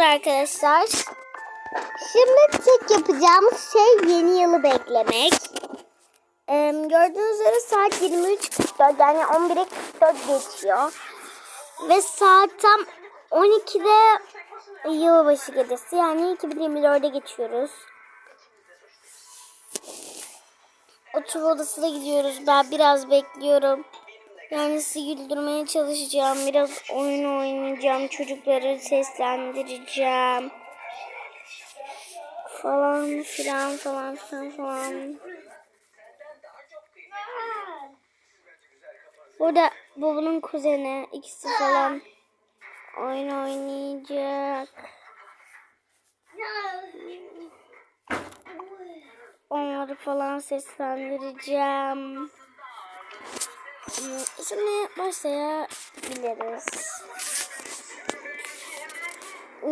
Merhabalar arkadaşlar. Şimdi tek yapacağımız şey yeni yılı beklemek. Ee, gördüğünüz üzere saat 23.44 yani 11'e 44 geçiyor. Ve saat tam 12'de yılbaşı gecesi yani 2024'e geçiyoruz. Oturma odasına gidiyoruz. Ben biraz bekliyorum. Yani sizi güldürmeye çalışacağım. Biraz oyun oynayacağım. Çocukları seslendireceğim. Falan filan falan filan falan. Burada babamın kuzeni ikisi falan oyun oynayacak. Onları falan seslendireceğim. Hmm, Şimdi başlayabiliriz.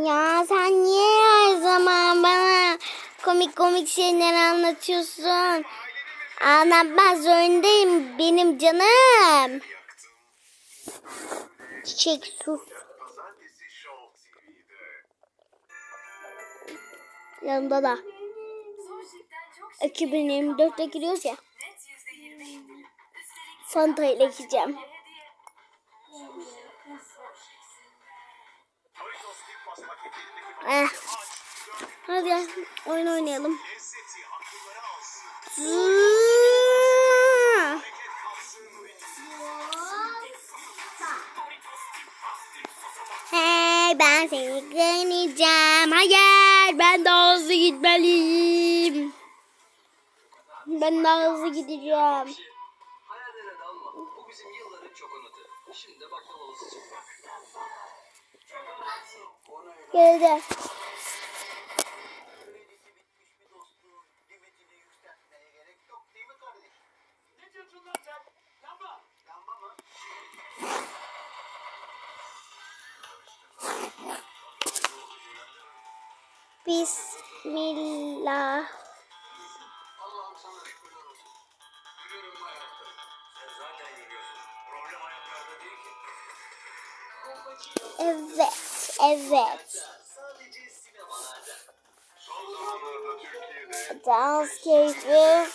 Ya sen niye her zaman bana komik komik şeyler anlatıyorsun? Anlatmak zorundayım benim canım. Çiçek sus. Yanında da. 2024'te giriyoruz ya. Fanta ile gideceğim. Eh. Hadi ya, oyun oynayalım. Hey ben seni kırmayacağım. Hayır ben daha hızlı gitmeliyim. Ben daha hızlı gideceğim. Geldi. Bismillah. Allah'ım sana şükürler olsun. Yürüyorum hayatta. Sen zaten yürüyorsun. Evet, evet. Dans keyfi.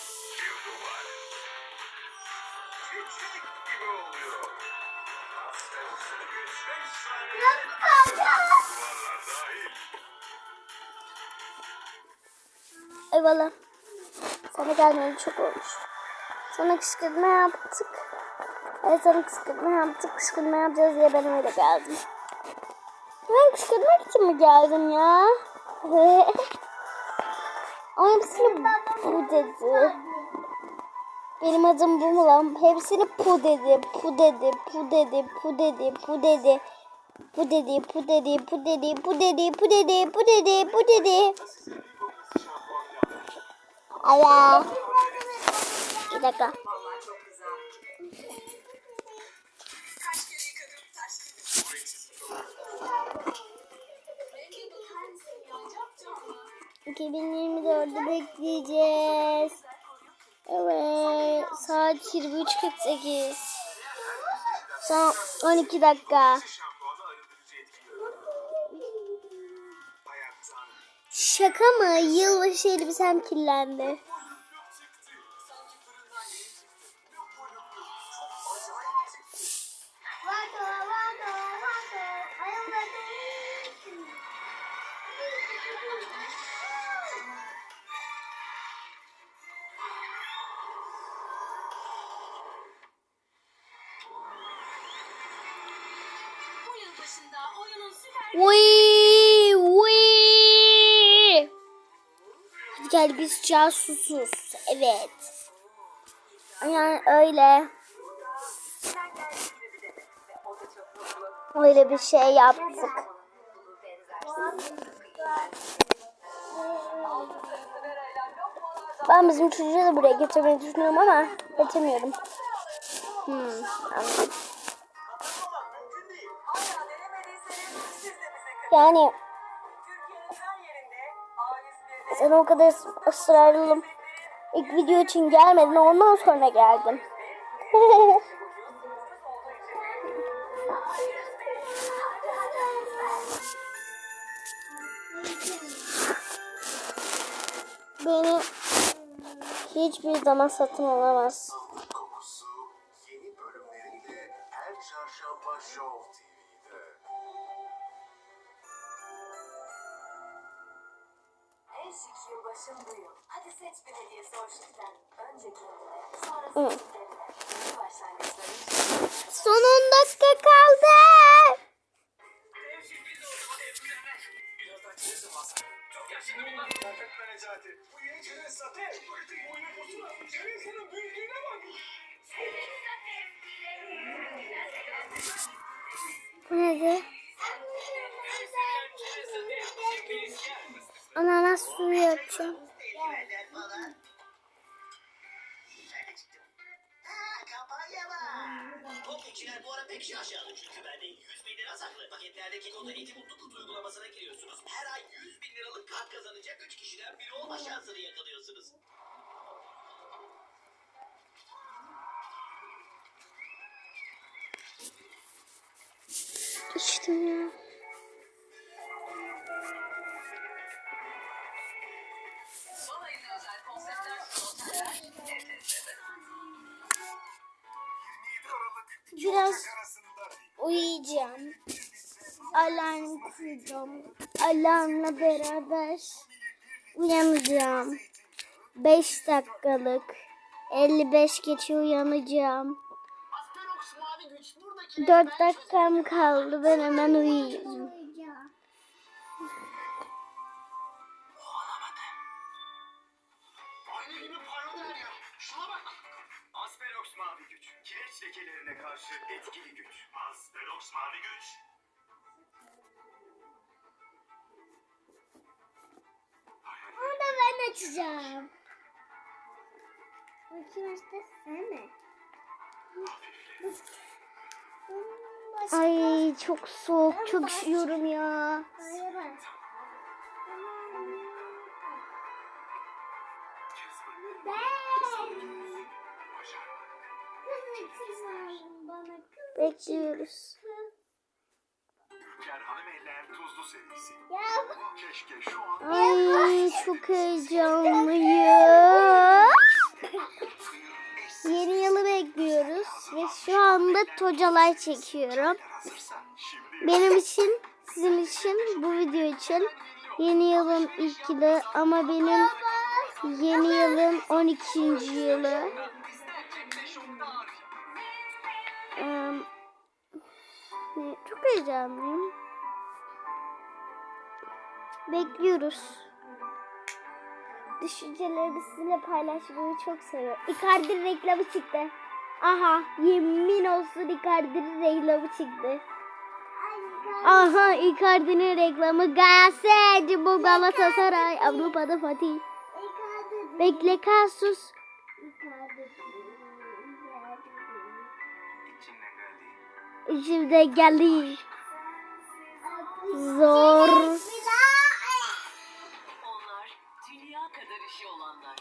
Eyvallah. Sana gelmeli çok olmuş. Sana kışkırtma yaptık. Evet sana kışkırtma yaptık. Kışkırtma yapacağız diye ben öyle geldim. Ben kışkırtmak için mi geldim ya? Ama hepsini bu dedi. Benim adım bu mu lan? Hepsini pu dedi, pu dedi, pu dedi, pu dedi, pu dedi. Bu dedi, bu dedi, bu dedi, bu dedi, bu dedi, bu dedi, bu dedi. Ala. Bir dakika. 2024'ü bekleyeceğiz. Evet. Saat 23.48. Son 12 dakika. Şaka mı? Yılbaşı elbisem kirlendi. Başında oyunun süper Wii, wii. Hadi gel biz casusuz. Evet. Yani öyle. Öyle bir şey yaptık. Ben bizim çocuğu da buraya getirmeyi düşünüyorum ama getirmiyorum. Hmm, anladım. Yani sen o kadar ısrarlıyım. İlk video için gelmedin ondan sonra geldin. Beni hiçbir zaman satın alamaz. Çarşamba Show TV'de. En şık yılbaşın bu yıl. Hadi seç bir hediyesi hoşluktan. Önce kendine, sonra Hı. sevdiklerine. Yeni başlangıçların için. Son 10 dakika kaldı. Bu nedir? Ananas suyu yapacağım. Topikçiler bu ara pek şaşalı çünkü bende 100 bin lira saklı. Paketlerdeki kodu Eti Mutlu Kutu uygulamasına giriyorsunuz. Her ay 100 bin liralık kart kazanacak 3 kişiden biri olma şansını yakalıyorsunuz. İçtim ya. Biraz uyuyacağım. Alarm kuracağım. Alarmla beraber uyanacağım. 5 dakikalık. 55 geçe uyanacağım. Asperox mavi güç buradaki 4 dakikam kaldı. Ben hemen uyuyacağım. Mavi güç. Kireç lekelerine karşı etkili güç. Asperox mavi güç. Onu da ben açacağım. Bakayım işte sen Ay çok soğuk, çok üşüyorum ya. Bekliyoruz. Ülker Hanımeller Tuzlu serisi. Ya Keşke şu an Ay çok heyecanlıyım. Yeni yılı bekliyoruz ve şu anda tocalar çekiyorum. Benim için, sizin için, bu video için yeni yılın ilk yılı ama benim yeni yılın 12. yılı. Çok heyecanlıyım. Bekliyoruz. Düşüncelerimi sizinle paylaşmayı çok seviyorum. Icardi reklamı çıktı. Aha yemin olsun Icardi'nin reklamı çıktı. Aha Icardi'nin reklamı Galatasaray bu Galatasaray Avrupa'da Fatih. Bekle Kasus. İçinden geldi. Zor. Onlar dünya kadar işi olanlar.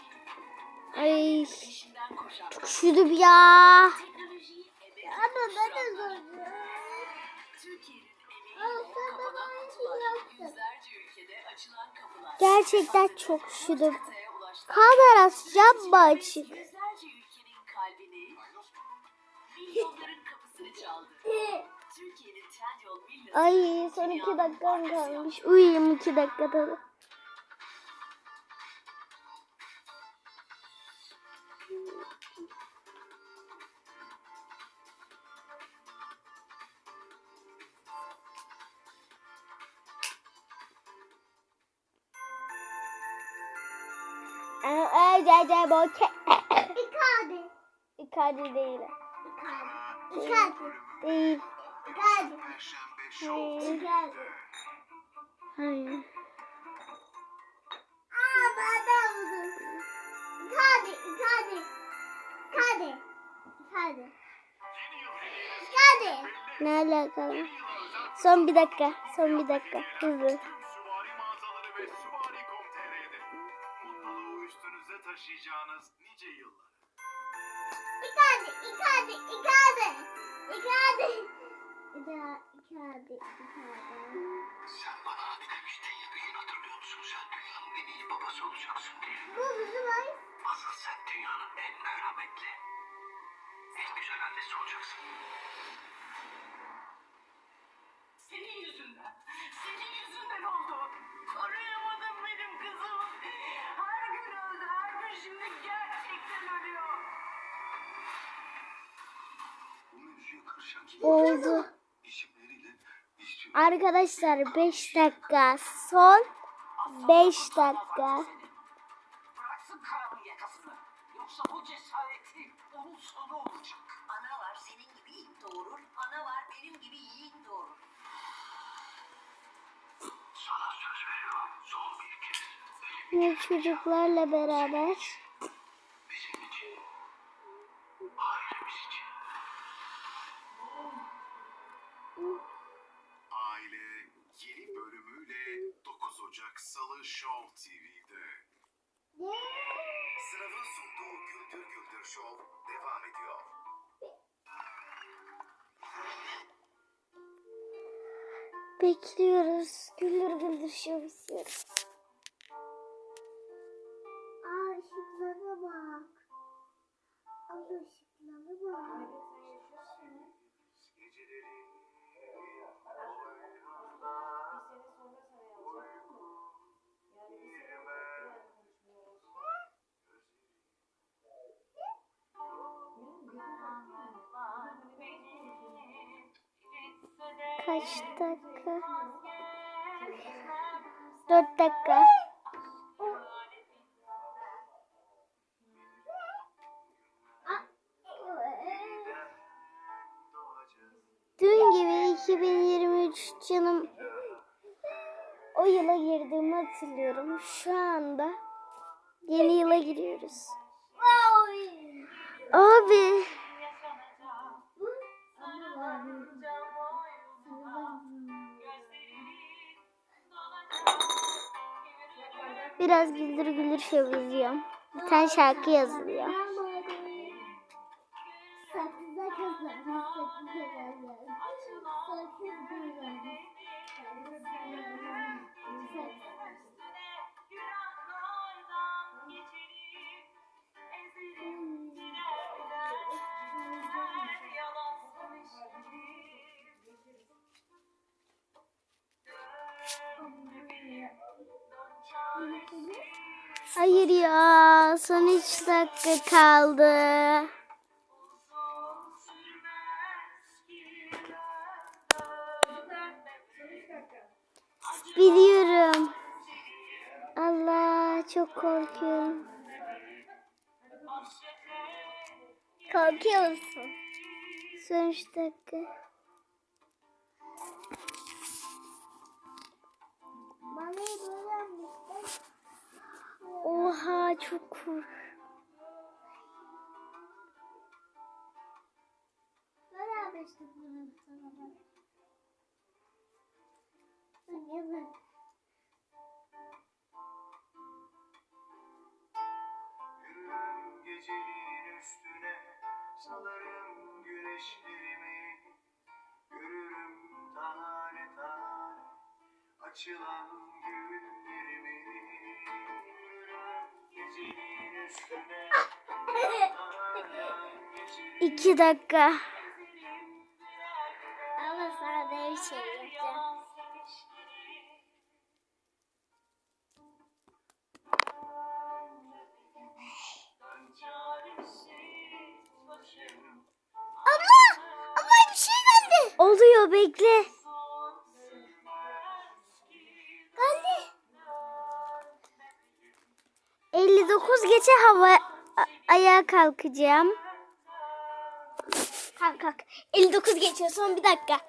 Ay koşan. üşüdüm ya. Yüzlerce ülkede açılan kapılar. Gerçekten çok üşüdüm. Kamera cam mı açık? Villası. Ay son iki dakikam kalmış. Uyuyayım iki dakikada da. Icardi. Icardi değil. Icardi. Değil. Perşembe Show Değil. Hayır. Aa de buldum. Icardi, Icardi. Icardi. Icardi. Icardi. Ne alakalı? Son bir dakika. Son bir dakika. Hızlı. Taşıyacağınız nice yıllar. İkade, ikade, ikade. İkade. İkade, ikade, ikade. Sen bana abi demiştin ya bir gün hatırlıyor musun? Sen dünyanın en iyi babası olacaksın diye. Bu bizim ay. Asıl sen dünyanın en merhametli, en güzel annesi olacaksın. Senin yüzünden, senin yüzünden oldu. Koruyamadım benim kızım. Her gün öldü, her gün şimdi gerçekten ölüyor. Oldu. Arkadaşlar 5 dakika. Son 5 dakika. Yoksa bu çocuklarla beraber. Salı Show TV'de. Sınavın sunduğu Güldür Güldür Show devam ediyor. Bekliyoruz. Güldür güldür şov istiyoruz. Aa ışıklara bak. Abla ışıklara bak. Kaç dakika? 4 dakika. Dün gibi 2023 canım o yıla girdiğimi hatırlıyorum. Şu anda yeni yıla giriyoruz. Abi biraz güldür güldür şov izliyorum. Bir tane şarkı yazılıyor. Hayır ya son 3 dakika kaldı. Biliyorum. Allah çok korkuyorum. Korkuyor musun? Son 3 dakika. Çok kork. Böyle yapmıştık bunu sana. Evet. Yürürüm geceliğin üstüne Salarım güneşlerimi Görürüm tane tane Açılan 2 dakika. Ama sana da bir şey yapacağım. Abla! Abla bir şey geldi. Oluyor bekle. Geldi. 59 geçe hava ayağa kalkacağım. Kalk kalk. 59 geçiyor son bir dakika.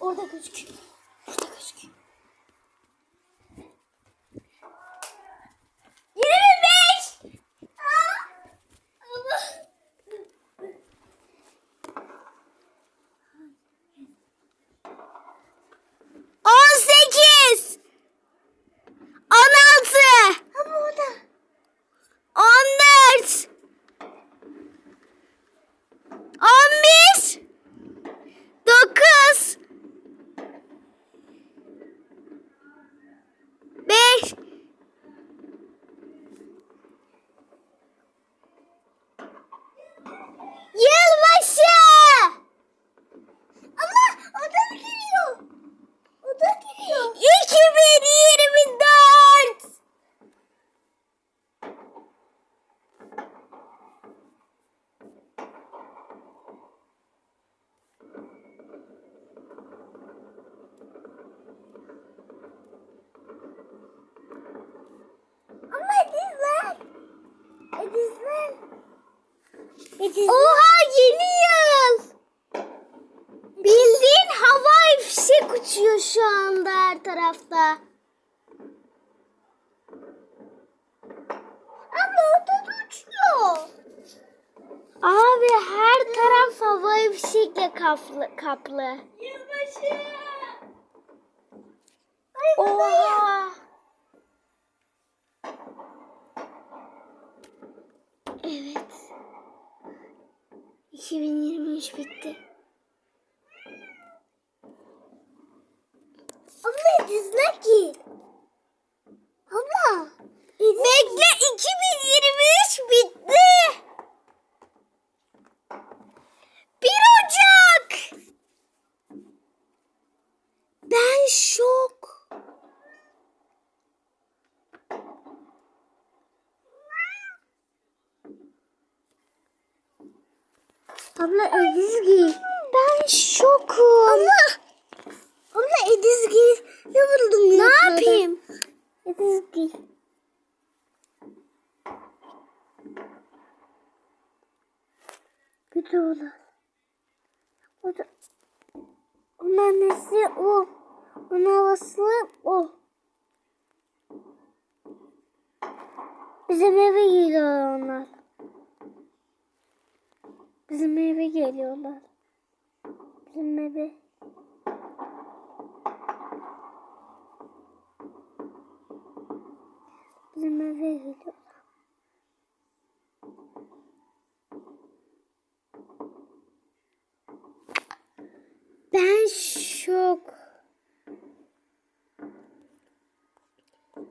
Orada gözüküyor. Orada gözüküyor. 25. On sekiz. On altı. On dört. Oha yeni yıl. Bildiğin havai fişek uçuyor şu anda her tarafta. Ama orada da uçuyor. Abi her taraf havai fişekle kaplı. kaplı. Yılbaşı. Oha. Evet. 2023 bitti. Abla dizler ki. Abla. Bekle 2023 bitti. 1 Ocak. Ben şok. Abla Edizgi. Ben şokum. Abla. Abla Edizgi. Ne buldum Ne yapayım? Edizgi. Kötü olan. O da. Onun annesi o. Onun havası o. Bizim eve geliyor onlar. Bizim eve geliyorlar. Bizim eve. Bizim eve geliyorlar. Ben şok.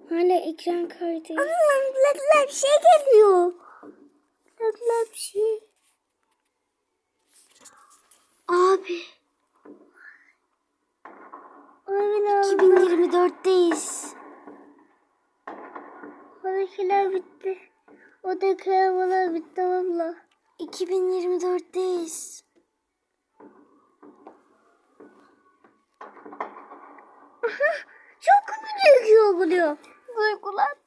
Hala ekran kaydı. Allah'ım bilekler bir şey geliyor. Bilekler bir şey. Abi. Abi 2024'teyiz. Oradakiler bitti. Oradaki arabalar bitti abla. 2024'teyiz. Aha, çok mu gerekiyor buluyor? Duygulat.